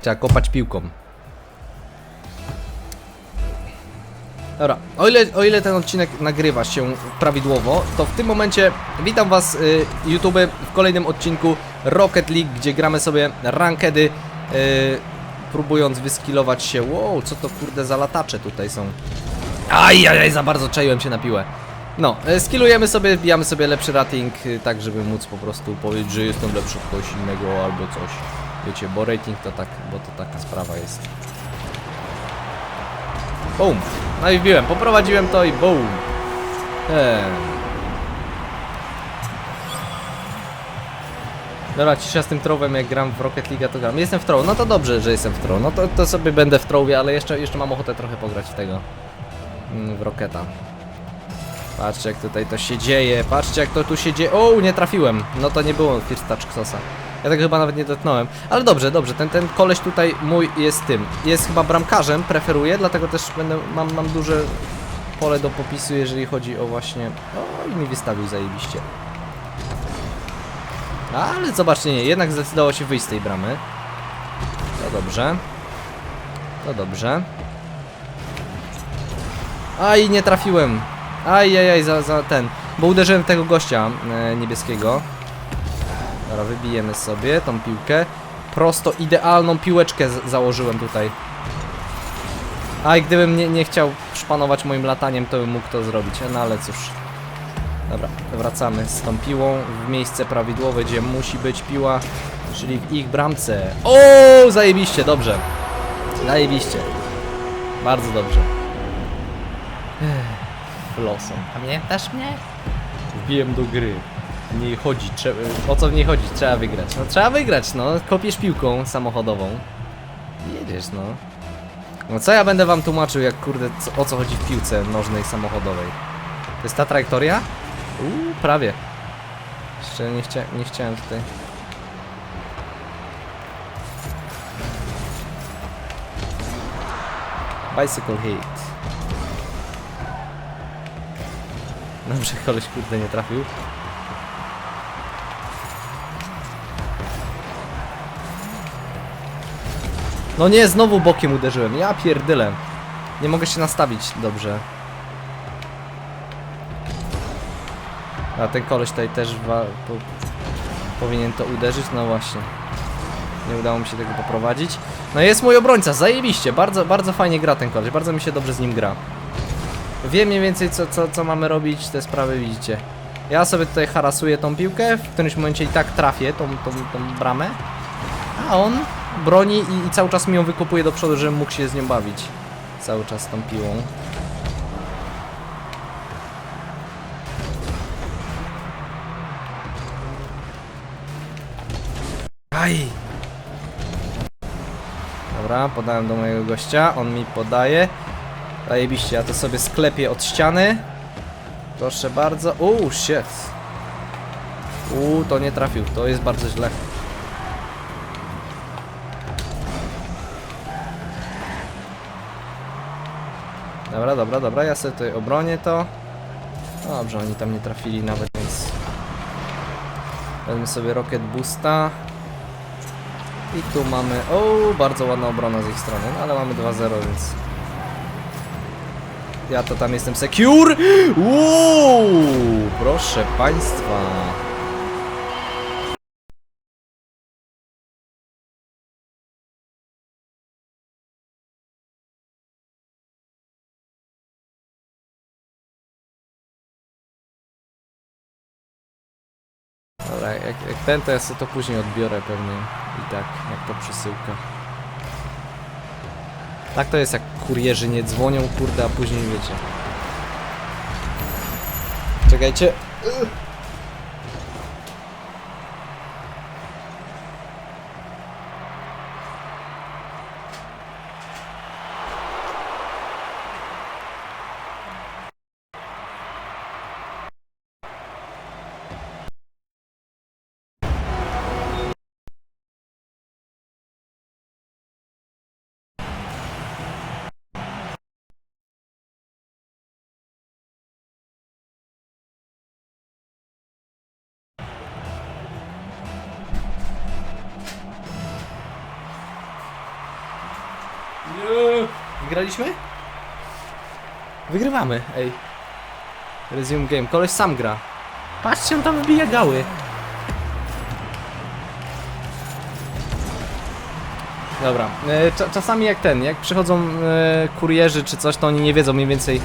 Trzeba kopać piłką. Dobra, o ile, o ile ten odcinek nagrywa się prawidłowo, to w tym momencie witam was y, YouTube w kolejnym odcinku Rocket League, gdzie gramy sobie rankedy, y, próbując wyskilować się. Wow, co to kurde za latacze tutaj są. Ajajaj, za bardzo czaiłem się na piłę. No, y, skillujemy sobie, wbijamy sobie lepszy rating, y, tak żeby móc po prostu powiedzieć, że jestem lepszy od kogoś innego albo coś. Wiecie, bo rating to tak, bo to taka sprawa jest. Boom. No i wbiłem, poprowadziłem to i boom. Eee. Dobra, cisza z tym trowem, jak gram w Rocket League, to gram. Jestem w troll, no to dobrze, że jestem w troll. No to, to sobie będę w trowie, ale jeszcze, jeszcze mam ochotę trochę pograć w tego. mm, W Rocketa. Patrzcie jak tutaj to się dzieje, patrzcie jak to tu się dzieje. O, nie trafiłem. No to nie było First Touch Xosa. Ja tego chyba nawet nie dotknąłem. Ale dobrze, dobrze, ten, ten koleś tutaj mój jest tym. Jest chyba bramkarzem, preferuję, dlatego też będę, mam, mam duże pole do popisu, jeżeli chodzi o właśnie... O, i mi wystawił zajebiście. Ale zobaczcie, nie, jednak zdecydowało się wyjść z tej bramy. To dobrze. To dobrze. Aj, nie trafiłem. Ajajaj, za, za ten. Bo uderzyłem tego gościa e, niebieskiego. Dobra, wybijemy sobie tą piłkę. Prosto idealną piłeczkę założyłem tutaj. Aj, gdybym nie, nie chciał szpanować moim lataniem, to bym mógł to zrobić. No ale cóż. Dobra, wracamy z tą piłą w miejsce prawidłowe, gdzie musi być piła, czyli w ich bramce. O, zajebiście, dobrze. Zajebiście. Bardzo dobrze. Losem. Pamiętasz mnie? Wbiłem do gry. Niej chodzi, o co w niej chodzi? Trzeba wygrać. No trzeba wygrać, no. Kopiesz piłką samochodową. Jedziesz, no. No co ja będę wam tłumaczył, jak kurde, co, o co chodzi w piłce nożnej samochodowej? To jest ta trajektoria? Uuu, prawie. Jeszcze nie, chcia, nie chciałem tutaj. Bicycle hit. Dobrze, koleś kurde nie trafił. No nie, znowu bokiem uderzyłem. Ja pierdylę. Nie mogę się nastawić dobrze. A ten koleś tutaj też wa- po, powinien to uderzyć, no właśnie. Nie udało mi się tego poprowadzić. No jest mój obrońca, zajebiście, bardzo, bardzo fajnie gra ten koleś, bardzo mi się dobrze z nim gra. Wiem mniej więcej co, co, co mamy robić, te sprawy widzicie. Ja sobie tutaj harasuję tą piłkę, w którymś momencie i tak trafię tą, tą, tą bramę. A on broni i, i cały czas mi ją wykopuje do przodu, żebym mógł się z nią bawić. Cały czas tą piłą. Aj! Dobra, podałem do mojego gościa, on mi podaje. Zajebiście, ja to sobie sklepię od ściany. Proszę bardzo. Uuu, shit. Uuu, to nie trafił, to jest bardzo źle. Dobra, dobra, dobra, ja sobie tutaj obronię to. Dobrze, oni tam nie trafili nawet, więc... Wezmę sobie Rocket Boosta. I tu mamy... O, bardzo ładna obrona z ich strony, no ale mamy 2-0, więc... Ja to tam jestem secure! Uuu, proszę państwa. Jak, jak ten, to ja sobie to później odbiorę pewnie. I tak, jak to przesyłka. Tak to jest, jak kurierzy nie dzwonią, kurde, a później wiecie. Czekajcie. Wygraliśmy? Wygrywamy, ej. Resume game. Koleś sam gra. Patrzcie, on tam wbija gały. Dobra, e, cza- czasami jak ten, jak przychodzą e, kurierzy czy coś, to oni nie wiedzą mniej więcej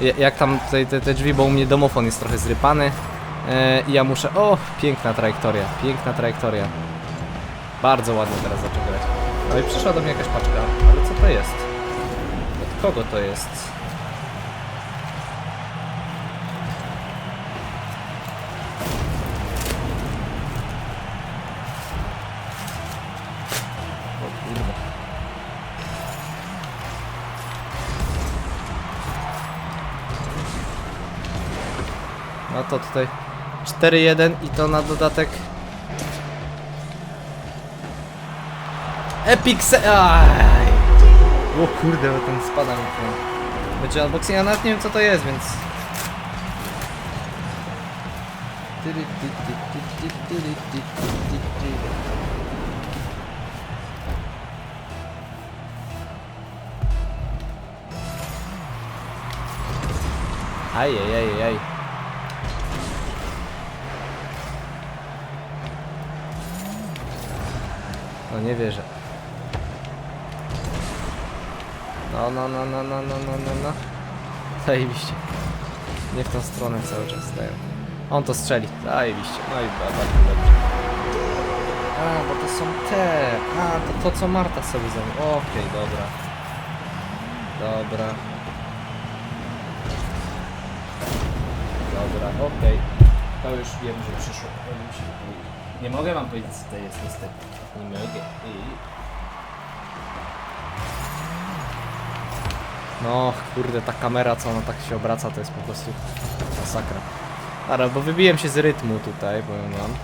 ja- jak tam tutaj te, te drzwi, bo u mnie domofon jest trochę zrypany e, i ja muszę... O, piękna trajektoria, piękna trajektoria. Bardzo ładnie teraz zaczął grać. No i przyszła do mnie jakaś paczka, ale co to jest? Kogo to jest? No to tutaj 4-1 i to na dodatek Epic se... Aj. O kurde, bo ten spada mi ten. Będzie unboxing, ja nawet nie wiem co to jest, więc... Aj, aj, aj, aj. No nie wierzę. No, no, no, no, no, no, no, no, no. Zajebiście. Nie w tą stronę cały czas stają. On to strzeli. Zajebiście. No i ba- bardzo dobrze. A, bo to są te. A, to to co Marta sobie zrobiła. Okej, dobra. Dobra. Dobra, okej. To już wiem, że przyszło. Nie mogę wam powiedzieć co to jest niestety. Nie mogę. I... No, kurde, ta kamera, co ona tak się obraca, to jest po prostu masakra. Dobra, bo wybiłem się z rytmu tutaj, powiem wam.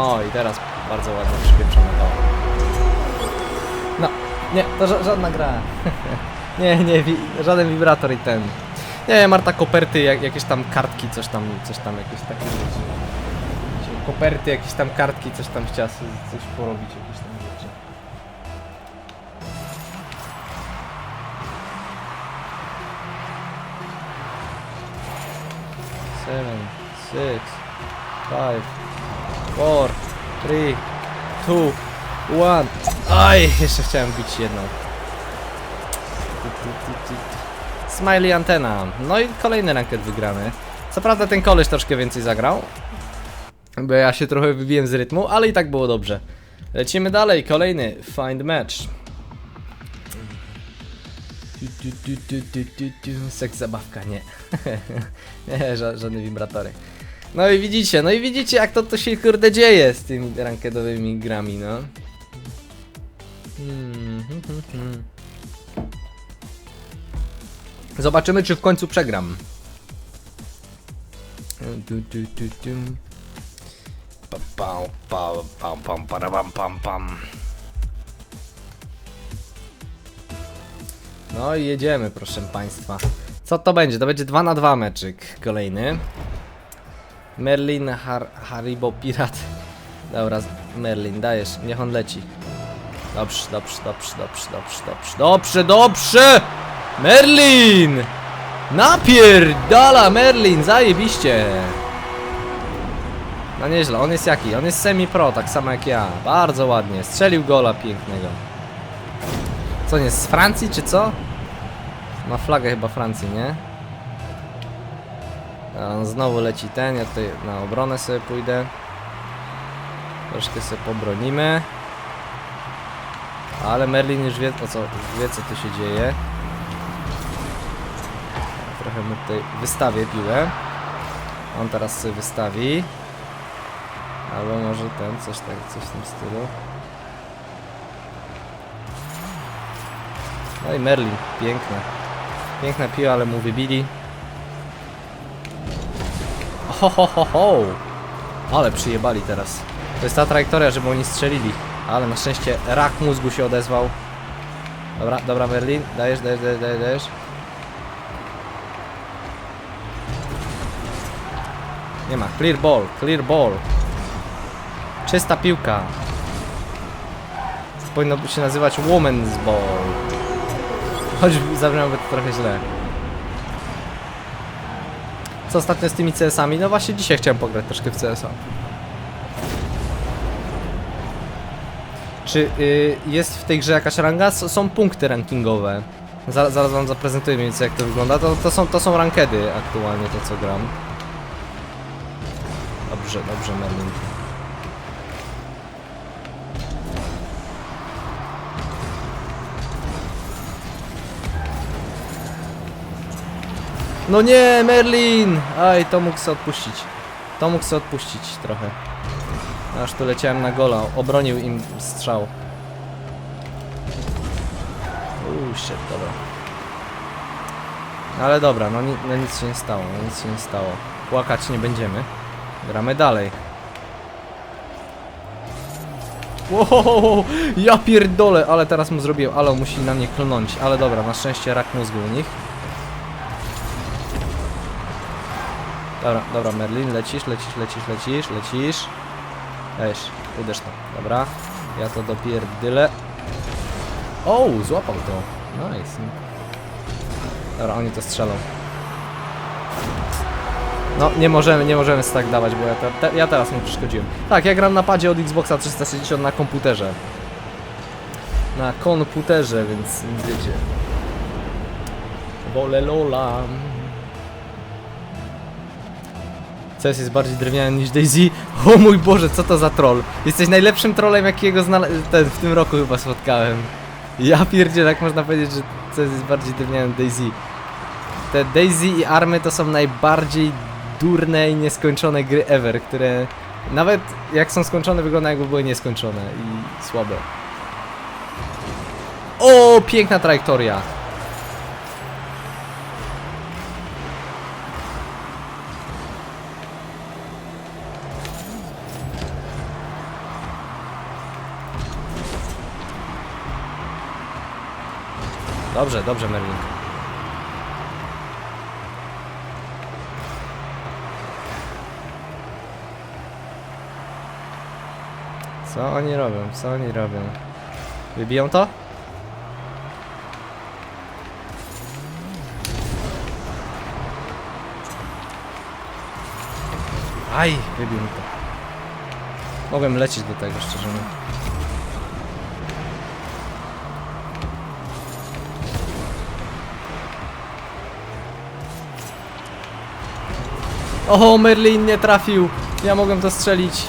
O, i teraz bardzo ładnie przypieprzone dało. No, nie, to ża żadna gra. nie, nie, wi żaden wibrator i ten. Nie, Marta koperty, jak, jakieś tam kartki, coś tam, coś tam, jakieś takie. Koperty, jakieś tam kartki, coś tam chciała coś porobić, jakieś Seven, six, five, four, three, two, one. Aj, jeszcze chciałem bić jedną. Smiley antena. No i kolejny ranket wygrany. Co prawda ten koleś troszkę więcej zagrał. Bo ja się trochę wybiłem z rytmu, ale i tak było dobrze. Lecimy dalej, kolejny find match. Tu, tu, tu, tu, tu, tu, tu. Seks zabawka, nie. nie, ża żadne wibratory. No i widzicie, no i widzicie jak to, to się kurde dzieje z tymi rankedowymi grami, no. Hmm. Zobaczymy, czy w końcu przegram. Para, pam, pam, pam. No i jedziemy, proszę państwa. Co to będzie? To będzie 2 na 2 meczyk kolejny. Merlin Har Haribo Pirat. Dobra, Merlin, dajesz, niech on leci. Dobrze, dobrze, dobrze, dobrze, dobrze, dobrze, dobrze, dobrze! Merlin! Napierdala Merlin, zajebiście! No nieźle, on jest jaki? On jest semi-pro, tak samo jak ja. Bardzo ładnie, strzelił gola pięknego. Co, nie z Francji, czy co? Ma flagę chyba Francji, nie? On znowu leci ten, ja tutaj na obronę sobie pójdę. Troszkę sobie pobronimy. Ale Merlin już wie, o co, wie co tu się dzieje. Trochę mu tutaj wystawię piłę. On teraz sobie wystawi. Albo może ten, coś tak, coś w tym stylu. No i Merlin, piękne. Piękna piła, ale mu wybili. Ho, ho, ho, ho. Ale przyjebali teraz. To jest ta trajektoria, żeby oni strzelili. Ale na szczęście rak mózgu się odezwał. Dobra, dobra Merlin, dajesz, dajesz, dajesz, dajesz. dajesz. Nie ma, clear ball, clear ball. Czysta piłka. powinno się nazywać Woman's Ball. Choć zabrzmiałoby to trochę źle. Co ostatnio z tymi CS-ami? No właśnie dzisiaj chciałem pograć troszkę w CS-a. Czy y, jest w tej grze jakaś ranga? S są punkty rankingowe. Zaraz, zaraz wam zaprezentuję więcej jak to wygląda. To, to, są, to są rankedy aktualnie to co gram. Dobrze, dobrze Merlin. No nie, Merlin! Aj, to mógł sobie odpuścić. To mógł sobie odpuścić trochę. Aż tu leciałem na gola, obronił im strzał. Uuu, shit, dobra. Ale dobra, no, ni no nic się nie stało, no nic się nie stało. Płakać nie będziemy. Gramy dalej. Wow, ja pierdolę, ale teraz mu zrobiłem, ale musi na mnie klnąć. Ale dobra, na szczęście rak mózgu u nich. Dobra, dobra, Merlin, lecisz, lecisz, lecisz, lecisz, lecisz. Weź, uderz to, dobra. Ja to dopierdylę. O, złapał to. Nice. Dobra, oni to strzelą. No, nie możemy, nie możemy tak dawać, bo ja, te, te, ja teraz mu przeszkodziłem. Tak, ja gram na padzie od Xboxa 360 na komputerze. Na komputerze, więc wiecie. Wolę Lola. CS jest bardziej drewniany niż Daisy. O mój Boże, co to za troll? Jesteś najlepszym trollem, jakiego ten, w tym roku chyba spotkałem. Ja pierdzielę, jak można powiedzieć, że CS jest bardziej drewniany niż Daisy. Te Daisy i Army to są najbardziej durne i nieskończone gry ever, które nawet jak są skończone wyglądają jakby były nieskończone i słabe. O, piękna trajektoria. Dobrze, dobrze, Merlin. Co oni robią? Co oni robią? Wybiją to? Aj, wybił mi to. Mogłem lecieć do tego, szczerze mówiąc. O, Merlin nie trafił. Ja mogłem to strzelić.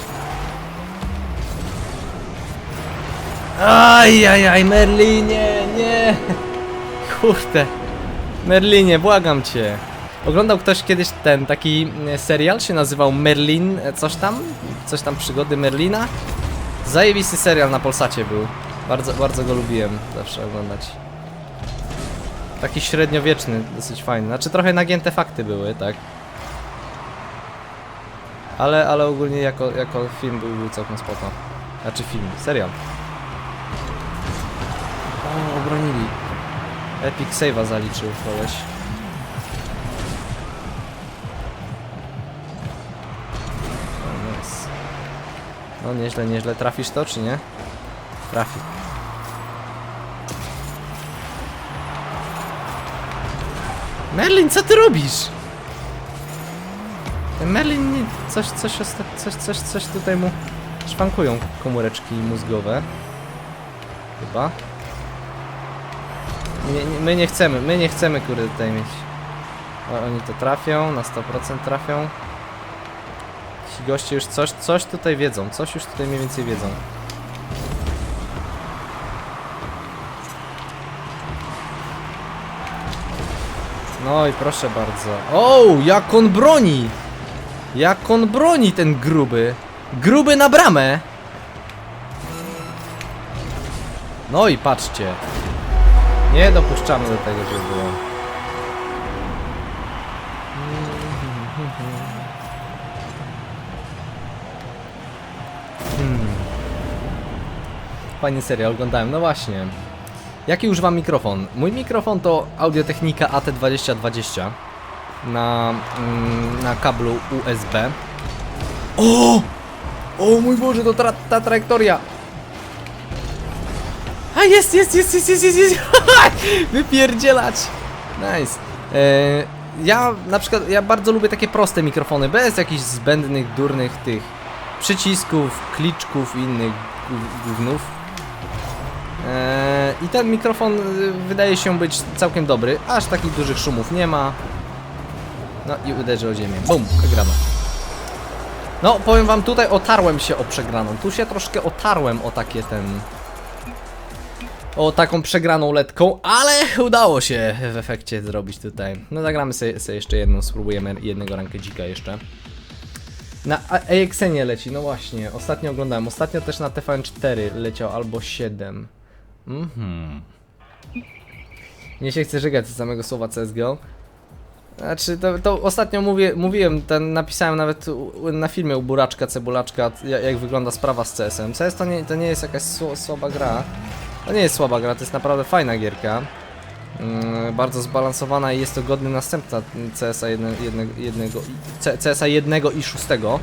Aj, aj, aj, Merlinie, nie. Kurde. Merlinie, błagam cię. Oglądał ktoś kiedyś ten taki e, serial, się nazywał Merlin, e, coś tam? Coś tam przygody Merlina? Zajebisty serial na Polsacie był. Bardzo, bardzo go lubiłem zawsze oglądać. Taki średniowieczny, dosyć fajny. Znaczy trochę nagięte fakty były, tak? Ale, ale ogólnie jako, jako film był, był całkiem spoko. Znaczy film, serial. O, obronili. Epic save'a zaliczył koleś. O, nice. No nieźle, nieźle. Trafisz to, czy nie? Trafi. Merlin, co ty robisz? Merlin coś, coś, coś, coś, coś tutaj mu szwankują komóreczki mózgowe. Chyba. Nie, nie, my nie chcemy, my nie chcemy kurde tutaj mieć. O, oni to trafią, na 100% trafią. Ci goście już coś, coś tutaj wiedzą, coś już tutaj mniej więcej wiedzą. No i proszę bardzo. O, jak on broni! Jak on broni ten gruby! Gruby na bramę! No i patrzcie. Nie dopuszczamy do tego, żeby było. Hmm. Fajny serial oglądałem, no właśnie. Jaki używam mikrofon? Mój mikrofon to Audiotechnika AT2020 na, mm, na kablu USB. O! O mój Boże, to tra ta trajektoria! A jest, jest, jest, jest, jest, jest, jest. Wypierdzielać. Nice. E, ja na przykład, ja bardzo lubię takie proste mikrofony, bez jakichś zbędnych, durnych tych przycisków, kliczków i innych gó- gównów. E, I ten mikrofon y, wydaje się być całkiem dobry, aż takich dużych szumów nie ma. No i uderzy o ziemię. Bum, przegrana. No, powiem wam, tutaj otarłem się o przegraną. Tu się troszkę otarłem o takie ten... O taką przegraną letką, ale udało się w efekcie zrobić tutaj. No zagramy sobie, sobie jeszcze jedną, spróbujemy jednego rankedzika jeszcze. Na A- AXN-ie leci, no właśnie, ostatnio oglądałem. Ostatnio też na TVN4 leciał albo 7. Mhm. Nie się chce żegać z samego słowa CSGO. Znaczy, to, to ostatnio mówię, mówiłem, ten, napisałem nawet na filmie u Buraczka, Cebulaczka, ja- jak wygląda sprawa z CS-em. CS to nie, to nie jest jakaś słaba gra. To nie jest słaba gra, to jest naprawdę fajna gierka. Mm, bardzo zbalansowana i jest to godny następca CS-a jedne, jedne, jednego, i- C- CS-a jednego i szóstego.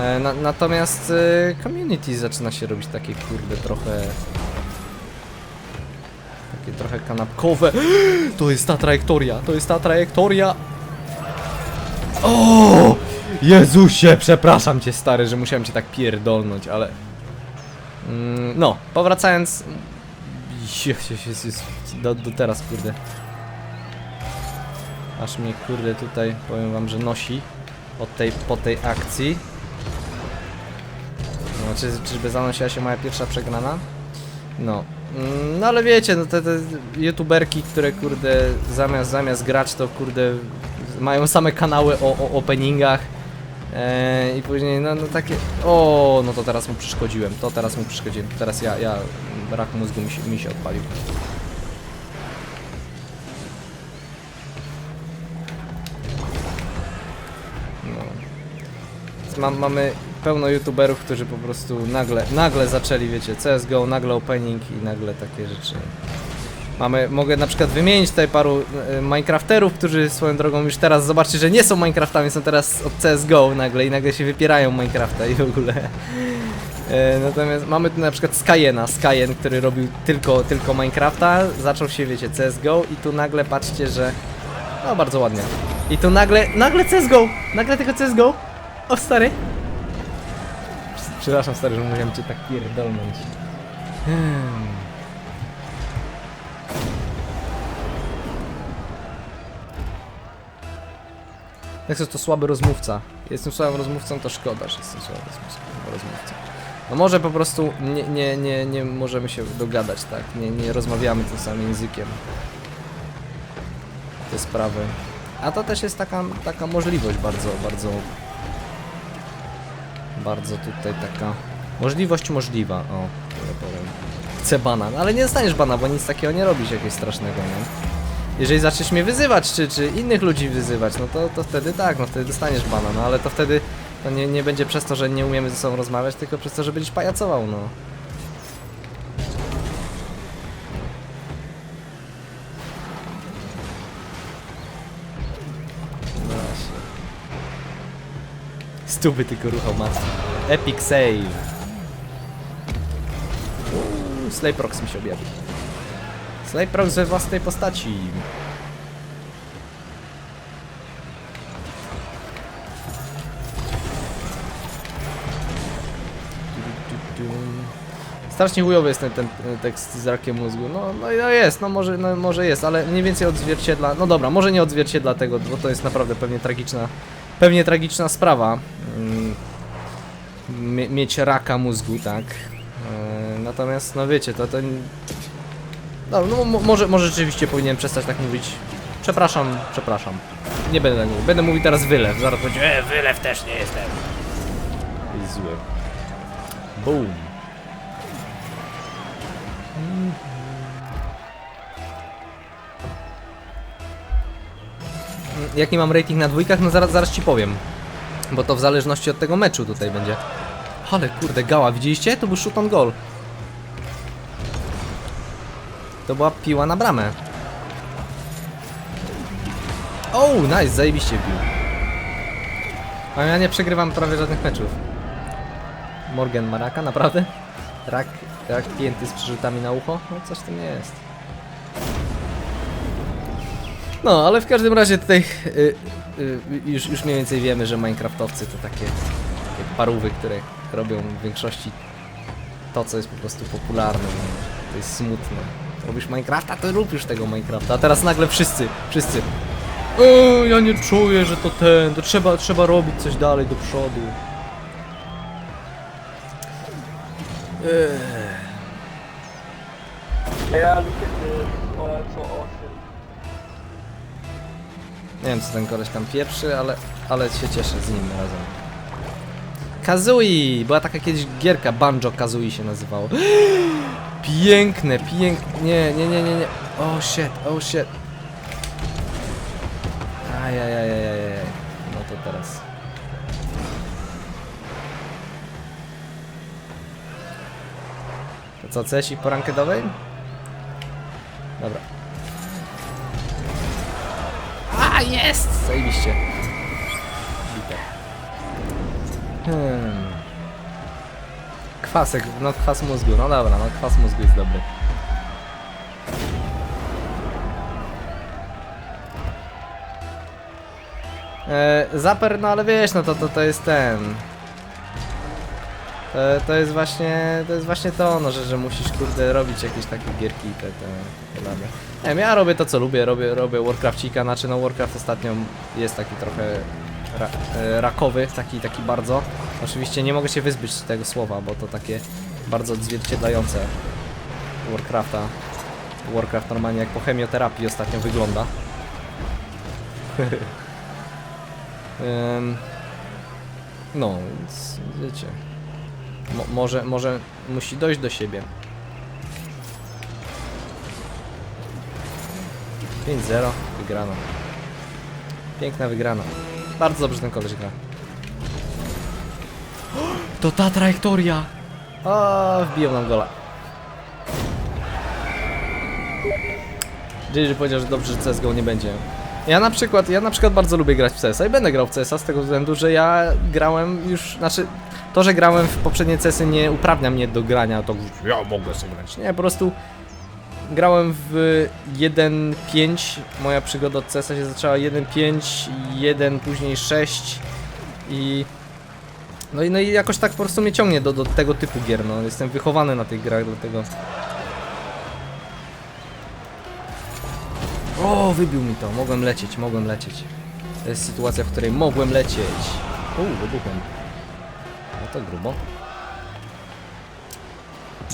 E, na, natomiast e, community zaczyna się robić takie kurde trochę... Takie trochę kanapkowe. To jest ta trajektoria, to jest ta trajektoria. O! Jezusie, przepraszam cię stary, że musiałem cię tak pierdolnąć, ale... Mm, no, powracając... Do, do teraz, kurde. Aż mnie, kurde, tutaj, powiem wam, że nosi od tej, po tej akcji. No, czy, czyżby zanosiła się moja pierwsza przegrana? No. Mm, No ale wiecie, no te, te youtuberki, które kurde zamiast zamiast grać to kurde mają same kanały o, o openingach e, i później no, no takie o no to teraz mu przeszkodziłem, to teraz mu przeszkodziłem, teraz ja, ja brak mózgu mi się, mi się odpalił. No. Mam, mamy pełno youtuberów, którzy po prostu nagle, nagle zaczęli, wiecie, CSGO, nagle opening i nagle takie rzeczy. Mamy, mogę na przykład wymienić tutaj paru e, Minecrafterów, którzy swoją drogą już teraz zobaczcie, że nie są Minecraftami, są teraz od CSGO nagle i nagle się wypierają Minecrafta i w ogóle. E, natomiast mamy tu na przykład Skyena, Skyen, który robił tylko, tylko Minecrafta, zaczął się, wiecie, CSGO i tu nagle patrzcie, że... No, bardzo ładnie. I tu nagle, nagle CSGO! Nagle tylko CSGO! O, stary! Przepraszam, stary, że musiałem cię tak pierdolnąć. Hmm. Jak to, słaby rozmówca. Jestem słabym rozmówcą, to szkoda, że jestem słabym rozmówcą. No może po prostu nie, nie, nie, nie możemy się dogadać, tak? Nie, nie rozmawiamy tym samym językiem. Te sprawy. A to też jest taka, taka możliwość bardzo, bardzo... Bardzo tutaj taka... Możliwość możliwa, o, powiem. Chcę bana, no ale nie dostaniesz bana, bo nic takiego nie robisz jakiegoś strasznego, nie? Jeżeli zaczniesz mnie wyzywać, czy, czy innych ludzi wyzywać, no to, to wtedy tak, no wtedy dostaniesz bana, no ale to wtedy to nie, nie będzie przez to, że nie umiemy ze sobą rozmawiać, tylko przez to, że będziesz pajacował. No Stupy tylko ruchał mocno. Epic save. Slayprox mi się objawił. Slayprox we własnej postaci. Strasznie chujowy jest ten, ten tekst z rakiem mózgu. No, no, no jest, no może, no może jest, ale mniej więcej odzwierciedla. No dobra, może nie odzwierciedla tego, bo to jest naprawdę pewnie tragiczna, pewnie tragiczna sprawa. Mie- mieć raka mózgu, tak. E, natomiast, no wiecie, to, to no, no mo- może, może rzeczywiście powinienem przestać tak mówić. Przepraszam, przepraszam. Nie będę tak mówił. Będę mówił teraz wylew. Zaraz będzie, e, wylew też nie jestem. Jest zły. Boom. Jaki mam rating na dwójkach? No zaraz, zaraz ci powiem. Bo to w zależności od tego meczu tutaj będzie. Ale kurde, gała, widzieliście? To był shoot on goal. To była piła na bramę. O, nice, zajebiście bił. A ja nie przegrywam prawie żadnych meczów. Morgan Maraka, naprawdę? Rak, rak pięty z przerzutami na ucho? No coś w tym jest. No, ale w każdym razie tutaj y, y, już, już mniej więcej wiemy, że Minecraftowcy to takie, takie parówy, które robią w większości to, co jest po prostu popularne. To jest smutne. Robisz Minecrafta, to rób już tego Minecrafta. A teraz nagle wszyscy, wszyscy. Eee, ja nie czuję, że to ten, to trzeba, trzeba robić coś dalej do przodu. Eee. Oh, that's so awesome. Nie wiem co ten koleś tam pieprzy, ale, ale się cieszę z nim razem. Kazui! Była taka kiedyś gierka, Banjo Kazui się nazywało. Piękne, piękne. Nie, nie, nie, nie. Oh shit, oh shit. Ajajajajajaj. No to teraz. To co, cesi po rankedowej? Dobra. A, jest! Zajebiście. Hmm. Kwasek, no kwas mózgu, no dobra, no kwas mózgu jest dobry. E, zaper, no ale wiesz, no to, to, to jest ten... To, to jest właśnie, to jest właśnie to, no, że, że musisz, kurde, robić jakieś takie gierki te, te, te. Nie ja robię to, co lubię, robię, robię Warcrafcika, znaczy no Warcraft ostatnio jest taki trochę ra, e, rakowy, taki, taki bardzo. Oczywiście nie mogę się wyzbyć tego słowa, bo to takie bardzo odzwierciedlające Warcrafta. Warcraft normalnie jak po chemioterapii ostatnio wygląda. No, więc wiecie. Mo może, może musi dojść do siebie. 5-0, wygrana. Piękna wygrana. Bardzo dobrze ten koleś gra. To ta trajektoria! O, wbiją nam gola. JJ powiedział, że dobrze, że CSGO nie będzie. Ja na przykład, ja na przykład bardzo lubię grać w CS-a i będę grał w CS-a z tego względu, że ja grałem już, znaczy to, że grałem w poprzednie CS-y nie uprawnia mnie do grania, to ja mogę sobie grać. Nie, po prostu grałem w 1.5, moja przygoda od CS-a się zaczęła 1.5, 1 później 6 i no i, no i jakoś tak po prostu mnie ciągnie do, do tego typu gier, no jestem wychowany na tych grach, dlatego O, wybił mi to. Mogłem lecieć, mogłem lecieć. To jest sytuacja, w której mogłem lecieć. Uuu, wybuchłem. No to grubo.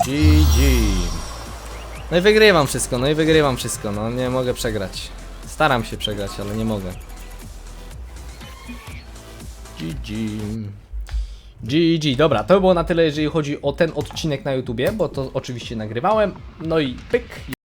GG. No i wygrywam wszystko, no i wygrywam wszystko, no nie mogę przegrać. Staram się przegrać, ale nie mogę. GG. GG, dobra, to było na tyle, jeżeli chodzi o ten odcinek na YouTubie, bo to oczywiście nagrywałem. No i pyk.